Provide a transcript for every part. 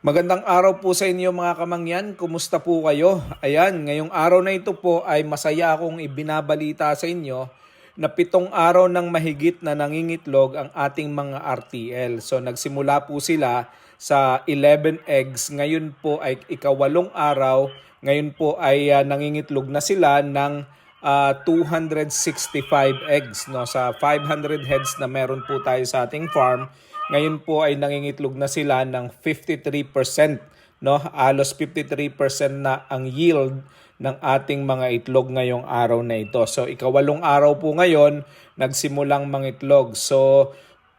Magandang araw po sa inyo mga kamangyan. Kumusta po kayo? Ayan, ngayong araw na ito po ay masaya akong ibinabalita sa inyo na pitong araw ng mahigit na nangingitlog ang ating mga RTL. So nagsimula po sila sa 11 eggs. Ngayon po ay ikawalong araw. Ngayon po ay ah, nangingitlog na sila ng ah, 265 eggs no sa 500 heads na meron po tayo sa ating farm. Ngayon po ay nangingitlog na sila ng 53%, no? Alos 53% na ang yield ng ating mga itlog ngayong araw na ito. So ikawalong araw po ngayon nagsimulang mangitlog. So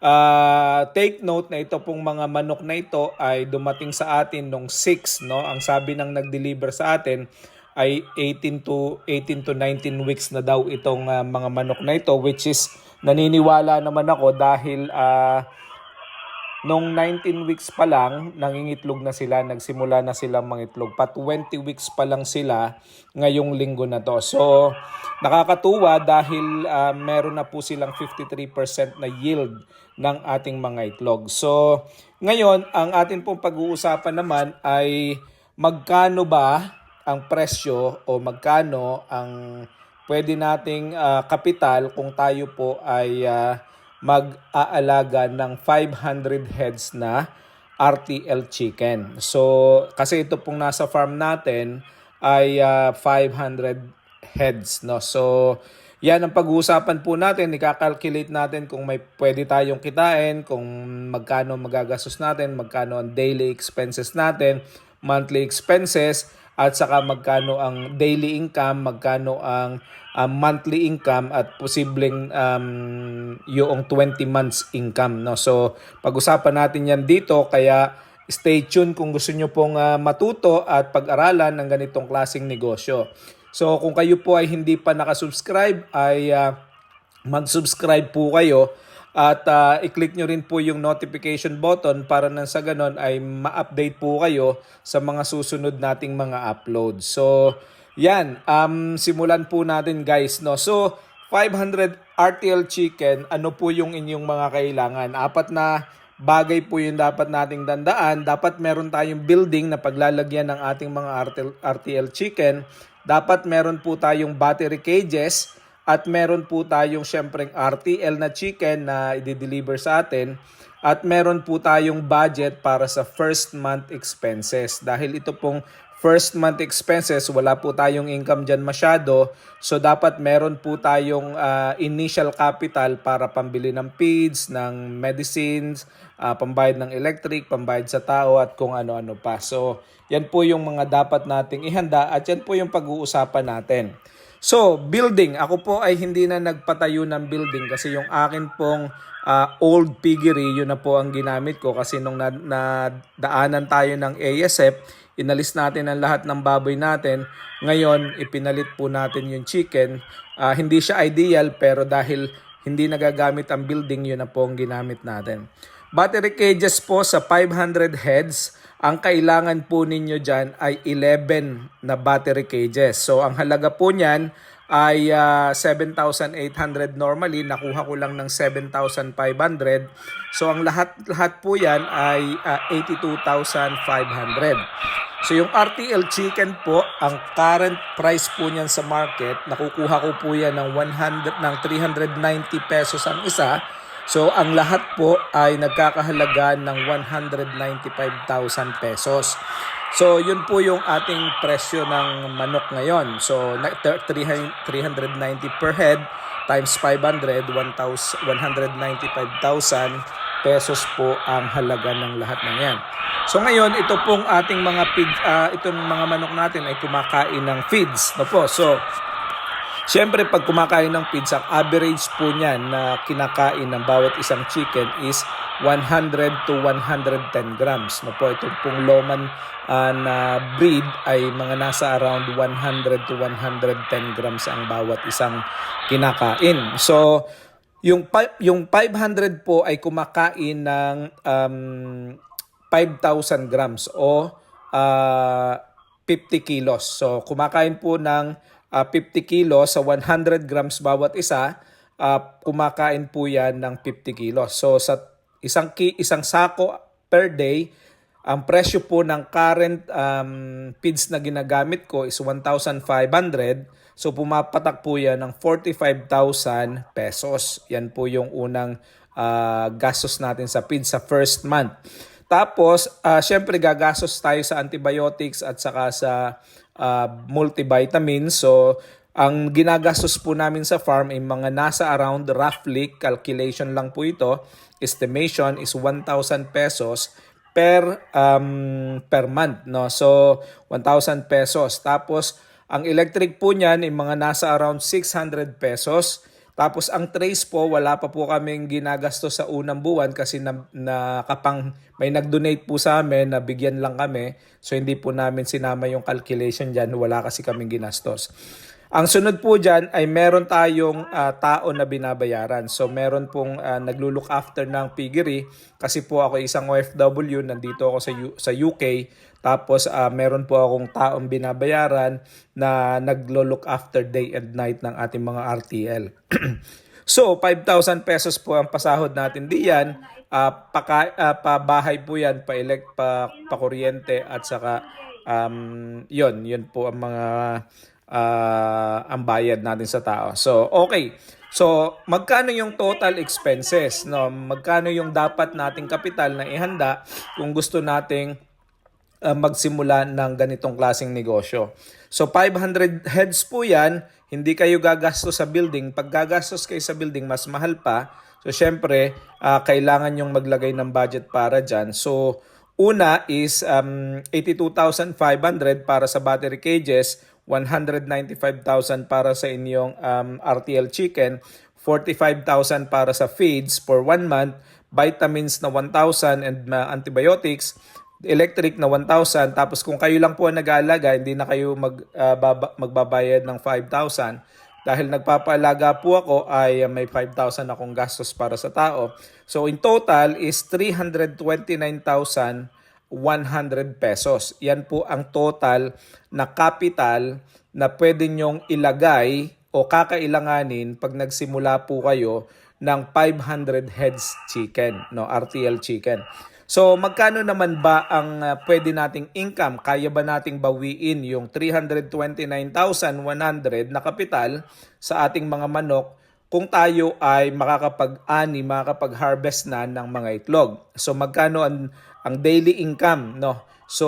ah, take note na ito pong mga manok na ito ay dumating sa atin nung 6, no? Ang sabi ng nag-deliver sa atin ay 18 to 18 to 19 weeks na daw itong ah, mga manok na ito which is naniniwala naman ako dahil ah, Nung 19 weeks pa lang, nangingitlog na sila, nagsimula na silang mangitlog. Pa 20 weeks pa lang sila ngayong linggo na to. So, nakakatuwa dahil ah, meron na po silang 53% na yield ng ating mga itlog. So, ngayon, ang atin pong pag-uusapan naman ay magkano ba ang presyo o magkano ang pwede nating ah, kapital kung tayo po ay ah, mag-aalaga ng 500 heads na RTL chicken. So, kasi ito pong nasa farm natin ay ah, 500 heads, no? So, yan ang pag-uusapan po natin. Ika-calculate natin kung may pwede tayong kitain, kung magkano magagastos natin, magkano ang daily expenses natin, monthly expenses, at saka magkano ang daily income, magkano ang um, monthly income at posibleng um, yung 20 months income. No? So pag-usapan natin yan dito kaya stay tuned kung gusto nyo pong ah, matuto at pag-aralan ng ganitong klaseng negosyo. So kung kayo po ay hindi pa nakasubscribe ay ah, mag-subscribe po kayo at ah, i-click nyo rin po yung notification button para nang sa ganon ay ma-update po kayo sa mga susunod nating mga upload. So, yan. Um, simulan po natin guys. No? So, 500 RTL chicken, ano po yung inyong mga kailangan? Apat na bagay po yung dapat nating dandaan. Dapat meron tayong building na paglalagyan ng ating mga RTL, RTL chicken. Dapat meron po tayong battery cages at meron po tayong syempreng RTL na chicken na i-deliver sa atin. At meron po tayong budget para sa first month expenses. Dahil ito pong first month expenses, wala po tayong income dyan masyado. So dapat meron po tayong ah, initial capital para pambili ng feeds, ng medicines, ah, pambayad ng electric, pambayad sa tao at kung ano-ano pa. So yan po yung mga dapat nating ihanda at yan po yung pag-uusapan natin. So, building. Ako po ay hindi na nagpatayo ng building kasi yung akin pong ah, old piggery, yun na po ang ginamit ko kasi nung na, nadaanan tayo ng ASF, inalis natin ang lahat ng baboy natin. Ngayon, ipinalit po natin yung chicken. Ah, hindi siya ideal pero dahil hindi nagagamit ang building, yun na po ang ginamit natin. Battery cages po sa 500 heads. Ang kailangan po ninyo dyan ay 11 na battery cages. So ang halaga po niyan ay ah, 7,800 normally. Nakuha ko lang ng 7,500. So ang lahat lahat po yan ay ah, 82,500. So yung RTL chicken po, ang current price po niyan sa market, nakukuha ko po yan ng 100 ng 390 pesos ang isa. So ang lahat po ay nagkakahalaga ng 195,000 pesos. So yun po yung ating presyo ng manok ngayon. So na- ter- 300 390 per head times 500 1,000 195,000 pesos po ang halaga ng lahat ng yan. So ngayon ito pong ating mga pig ah, itong mga manok natin ay kumakain ng feeds, no po. So Siyempre, pag kumakain ng ang average po niyan na kinakain ng bawat isang chicken is 100 to 110 grams. No po, itong pong Loman ah, na breed ay mga nasa around 100 to 110 grams ang bawat isang kinakain. So, yung, yung 500 po ay kumakain ng um, 5,000 grams o ah, 50 kilos. So, kumakain po ng ah, 50 kilos sa 100 grams bawat isa, ah, kumakain po yan ng 50 kilos. So, sa isang, ki- isang sako per day, Ang presyo po ng current um, feeds na ginagamit ko is 1,500. So pumapatak po yan ng 45,000 pesos. Yan po yung unang ah, gastos natin sa feeds sa first month. Tapos, ah, syempre gagastos tayo sa antibiotics at saka sa ah, multivitamins. So, ang ginagastos po namin sa farm ay mga nasa around roughly, calculation lang po ito, estimation is 1,000 pesos per um, per month no? So 1,000 pesos. Tapos ang electric po niyan ay mga nasa around 600 pesos tapos ang trace po wala pa po kaming ginagastos sa unang buwan kasi na, na kapang may nag-donate po sa amin na bigyan lang kami. So hindi po namin sinama yung calculation diyan wala kasi kaming ginastos ang sunod po dyan ay meron tayong ah, tao na binabayaran. So meron pong ah, naglulook after ng piggery kasi po ako isang OFW, nandito ako sa, U- sa UK. Tapos ah, meron po akong taong binabayaran na naglo-look after day and night ng ating mga RTL. so 5,000 pesos po ang pasahod natin diyan. Ah, paka, ah, pabahay po yan, pa, elect, pa, pa kuryente at saka um, yun, yun po ang mga ah, ang bayad natin sa tao. So, okay. So, magkano yung total expenses? No? Magkano yung dapat nating kapital na ihanda kung gusto nating uh, magsimula ng ganitong klaseng negosyo. So 500 heads po yan, hindi kayo gagastos sa building. Pag gagastos kayo sa building, mas mahal pa. So syempre, uh, kailangan yung maglagay ng budget para dyan. So una is um, 82,500 para sa battery cages, 195,000 para sa inyong um, RTL chicken, 45,000 para sa feeds for one month, vitamins na 1,000 and uh, antibiotics, electric na 1,000 tapos kung kayo lang po ang nag-aalaga hindi na kayo mag, ah, baba- magbabayad ng 5,000 dahil nagpapaalaga po ako ay ah, may 5,000 akong gastos para sa tao. So in total is 329,100 pesos yan po ang total na capital na pwede nyong ilagay o kakailanganin pag nagsimula po kayo ng 500 heads chicken, no, RTL chicken. So magkano naman ba ang uh, pwede nating income? Kaya ba nating bawiin yung 329,100 na kapital sa ating mga manok kung tayo ay makakapag-ani, makakapag-harvest na ng mga itlog? So magkano ang, ang daily income, no? So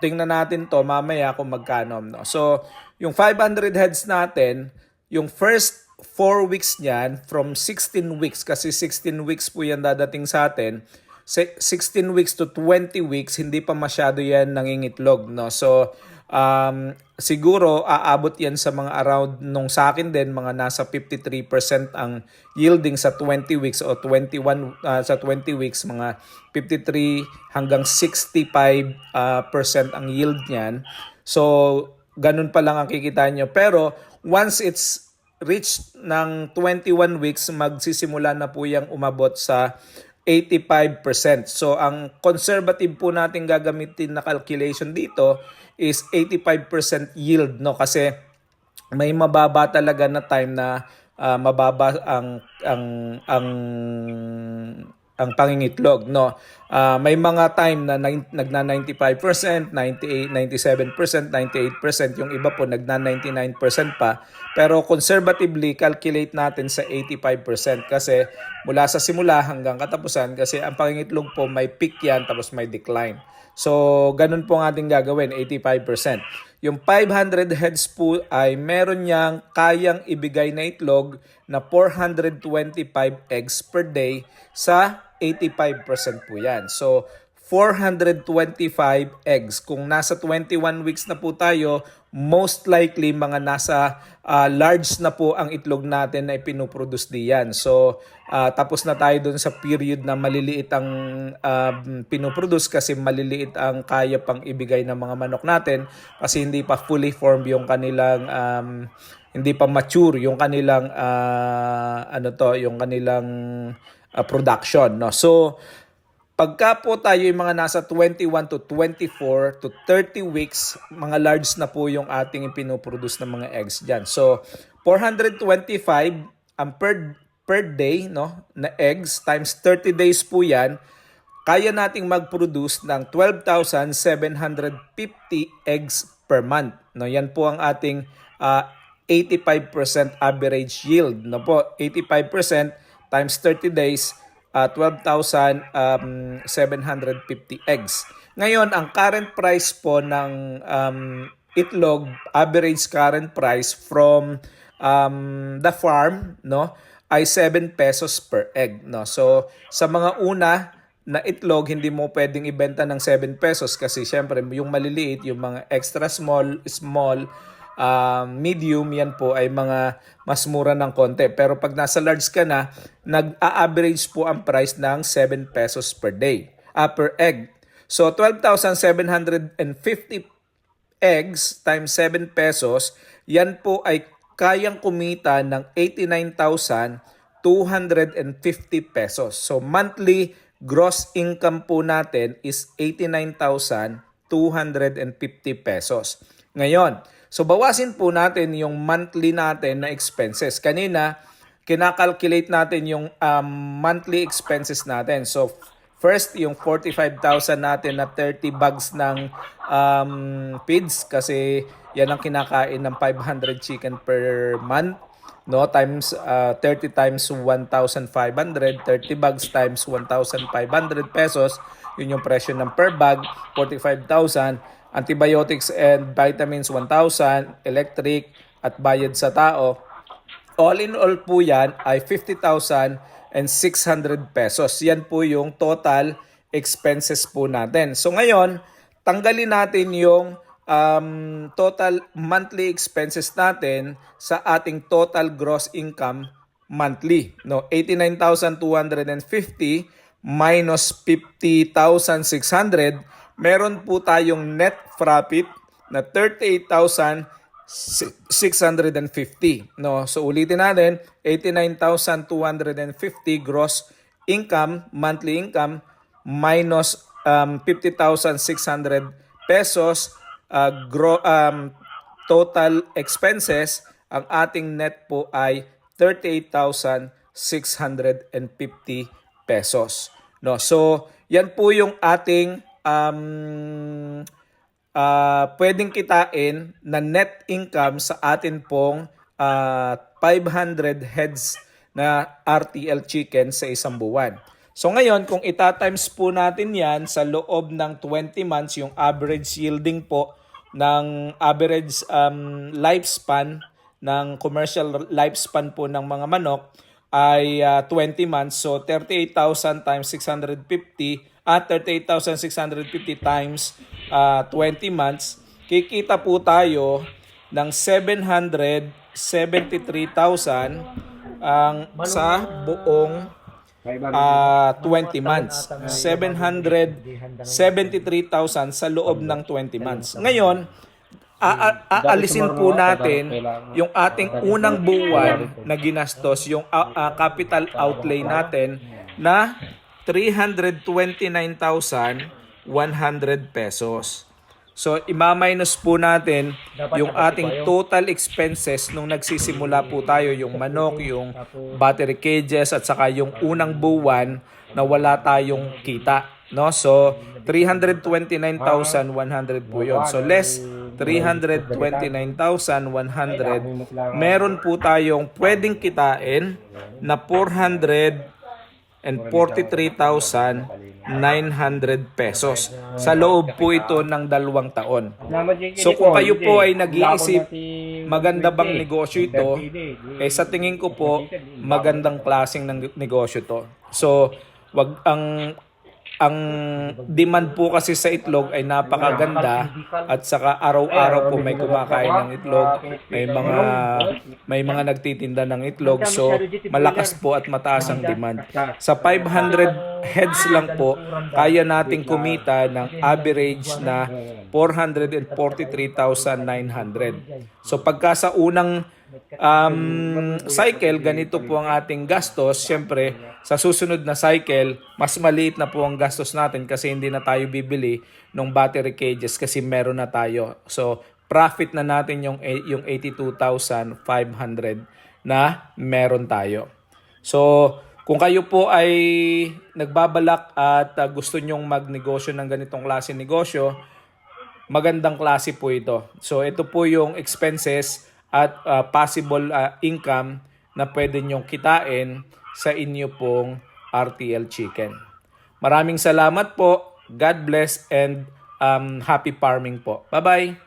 tingnan natin to mamaya kung magkano, no? So yung 500 heads natin, yung first 4 weeks niyan from 16 weeks kasi 16 weeks po yan dadating sa atin se- 16 weeks to 20 weeks, hindi pa masyado yan nangingitlog, no? So, um, siguro aabot yan sa mga around nung sa akin din, mga nasa 53% ang yielding sa 20 weeks o 21 uh, sa 20 weeks, mga 53 hanggang 65% uh, percent ang yield niyan. So, ganun pa lang ang kikita nyo. Pero, once it's reached ng 21 weeks, magsisimula na po yung umabot sa 85%. So ang conservative po natin gagamitin na calculation dito is 85% yield no kasi may mababa talaga na time na uh, mababa ang ang ang ang pangingitlog no? Uh, may mga time na nagna 95% 98 97% 98% yung iba po nagna 99% pa. Pero conservatively calculate natin sa 85% kasi mula sa simula hanggang katapusan kasi ang pangingitlog po may peak yan tapos may decline. So ganun po ang ating gagawin 85% yung 500 heads po ay meron niyang kayang ibigay na itlog na 425 eggs per day sa 85% po yan. So, 425 eggs. Kung nasa 21 weeks na po tayo, most likely mga nasa uh, large na po ang itlog natin na ipinoproduce diyan. So, uh, tapos na tayo dun sa period na maliliit ang uh, pinoproduce kasi maliliit ang kaya pang ibigay ng mga manok natin kasi hindi pa fully formed yung kanilang um, hindi pa mature yung kanilang uh, ano to, yung kanilang uh, production, no. So, Pagka po tayo yung mga nasa 21 to 24 to 30 weeks, mga large na po yung ating ipinoproduce ng mga eggs dyan. So, 425 ang per, per day no, na eggs times 30 days po yan. kaya nating mag-produce ng 12,750 eggs per month. No, yan po ang ating ah, 85% average yield. No po, 85% times 30 days, uh, 12,750 eggs. Ngayon, ang current price po ng um, itlog, average current price from um, the farm, no, ay 7 pesos per egg, no. So, sa mga una na itlog, hindi mo pwedeng ibenta ng 7 pesos kasi syempre yung maliliit, yung mga extra small, small, um, medium, yan po ay mga mas mura ng konti. Pero pag nasa large ka na, nag-a-average po ang price ng 7 pesos per day, ah, per egg. So 12,750 eggs times 7 pesos, yan po ay kayang kumita ng 89,250 pesos. So monthly gross income po natin is 89,250 pesos. Ngayon, so bawasin po natin yung monthly natin na expenses. Kanina, kinakalculate natin yung um, monthly expenses natin. So First, yung 45,000 natin na 30 bags ng um, feeds kasi yan ang kinakain ng 500 chicken per month. No, times uh, 30 times 1,500, 30 bags times 1,500 pesos. Yun yung presyo ng per bag, 45,000. Antibiotics and vitamins 1,000, electric at bayad sa tao. All in all po yan ay 50,000 and 600 pesos. Yan po yung total expenses po natin. So ngayon, tanggalin natin yung um, total monthly expenses natin sa ating total gross income monthly. No, 89,250 minus 50,600, meron po tayong net profit na 38,000 650. No? So ulitin natin, 89,250 gross income, monthly income, minus um, 50,600 pesos uh, gro, um, total expenses, ang ating net po ay 38,650 pesos. No, so yan po yung ating um, uh, pwedeng kitain na net income sa atin pong uh, 500 heads na RTL chicken sa isang buwan. So ngayon, kung itatimes po natin yan sa loob ng 20 months, yung average yielding po ng average um, lifespan ng commercial lifespan po ng mga manok ay uh, 20 months. So 38,000 times 650 at 38,650 times uh, 20 months, kikita po tayo ng 773,000 ang sa buong uh, 20 months. 773,000 sa loob ng 20 months. Ngayon, a- a- aalisin po natin yung ating unang buwan na ginastos, yung uh, uh, capital outlay natin na 329,100 pesos. So, ima-minus po natin yung ating total expenses nung nagsisimula po tayo, yung manok, yung battery cages, at saka yung unang buwan na wala tayong kita. No? So, 329,100 po yun. So, less 329,100, meron po tayong pwedeng kitain na 400 and 43,900 pesos. Sa loob po ito ng dalawang taon. So kung kayo po ay nag-iisip maganda bang negosyo ito, eh sa tingin ko po magandang klaseng ng negosyo to. So wag ang ang demand po kasi sa itlog ay napakaganda at saka araw-araw po may kumakain ng itlog, may mga may mga nagtitinda ng itlog so malakas po at mataas ang demand. Sa 500 heads lang po kaya nating kumita ng average na 443,900. So pagka sa unang um, cycle, ganito po ang ating gastos. Siyempre, sa susunod na cycle, mas maliit na po ang gastos natin kasi hindi na tayo bibili ng battery cages kasi meron na tayo. So, profit na natin yung, yung 82,500 na meron tayo. So, Kung kayo po ay nagbabalak at ah, gusto nyong magnegosyo ng ganitong klase negosyo, magandang klase po ito. So ito po yung expenses at ah, possible ah, income na pwede nyong kitain sa inyo pong RTL Chicken. Maraming salamat po. God bless and um, happy farming po. Bye-bye.